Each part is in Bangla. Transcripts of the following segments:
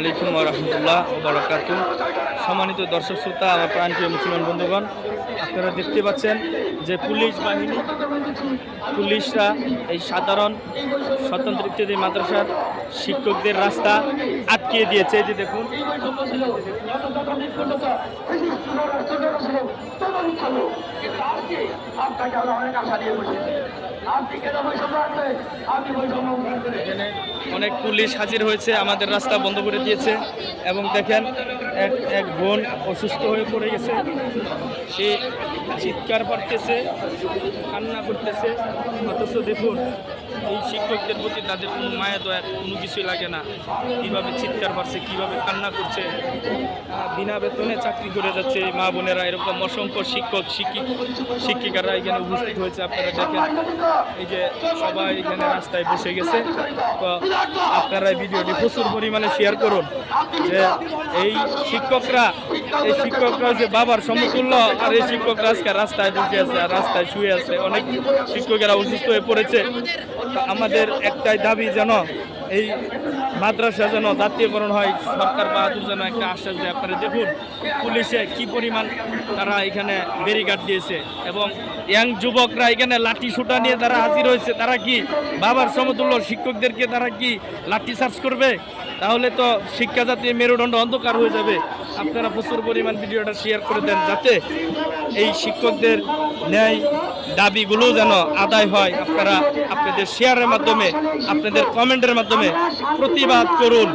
আলাইকুম রহমতুল্লাহ সম্মানিত দর্শক শ্রোতা, আমার প্রাণপ্রিয় মুসলমান বন্ধুগণ, আপনারা দেখতে পাচ্ছেন যে পুলিশ বাহিনী, পুলিশরা এই সাধারণ স্বতন্ত্র ইত্যাদি মাদ্রাসার শিক্ষকদের রাস্তা আটকিয়ে দিয়েছে। যে দেখুন। আপনাকে আমরা অনেক আশা বৈষম্য অনেক পুলিশ হাজির হয়েছে, আমাদের রাস্তা বন্ধ করে দিয়েছে এবং দেখেন, এক এক বোন অসুস্থ হয়ে পড়ে গেছে। সে চিৎকার করতেছে, কান্না করতেছে। অথচ দেখুন এই শিক্ষকদের প্রতি তাদের কোনো মায়া দয়া, কোনো কিছুই লাগে না। কীভাবে চিৎকার করছে কীভাবে কান্না করছে, বিনা বেতনে চাকরি করে যাচ্ছে মা বোনেরা, এরকম অসংখ্য শিক্ষক শিক্ষিক শিক্ষিকারা এখানে উপস্থিত হয়েছে, আপনারা দেখেন। এই যে সবাই এখানে রাস্তায় বসে গেছে। তো আপনারা ভিডিওটি প্রচুর পরিমাণে শেয়ার করুন যে এই শিক্ষকরা এই শিক্ষকরা যে বাবার সমতুল্য আর এই শিক্ষকরা আজকে রাস্তায় বসে আছে আর রাস্তায় শুয়ে আছে। অনেক শিক্ষকেরা অসুস্থ হয়ে পড়েছে। আমাদের একটাই দাবি যেন এই মাদ্রাসা যেন জাতীয়করণ হয়, সরকার বাহাদুর যেন একটা আশ্বাস দেয়। আপনারা দেখুন, পুলিশে কি পরিমাণ তারা এখানে ব্যারিকাড দিয়েছে এবং ইয়াং যুবকরা এখানে লাঠি সুটা নিয়ে তারা হাজির হয়েছে। তারা কি বাবার সমতুল্য শিক্ষকদেরকে তারা কি লাঠি চার্জ করবে? তাহলে তো শিক্ষা জাতীয় মেরুদণ্ড অন্ধকার হয়ে যাবে। আপনারা প্রচুর পরিমাণ ভিডিওটা শেয়ার করে দেন যাতে এই শিক্ষকদের ন্যায় দাবিগুলো যেন আদায় হয়। আপনারা আপনাদের শেয়ারের মাধ্যমে, আপনাদের কমেন্টের মাধ্যমে প্রতিবাদ করুন।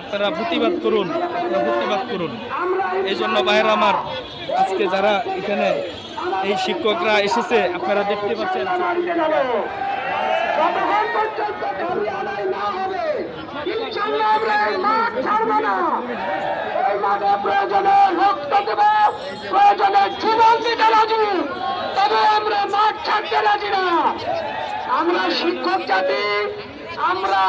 আপনারা প্রতিবাদ করুন আপনারা প্রতিবাদ করুন। এই জন্য বাইরে আমার আজকে যারা এখানে এই শিক্ষকরা এসেছে আপনারা দেখতে পাচ্ছেন। প্রয়োজনে রক্ত দেব প্রয়োজনে জীবন দিতে রাজি। তবে মাঠ ছাড়তে রাজি না। আমরা শিক্ষক জাতি আমরা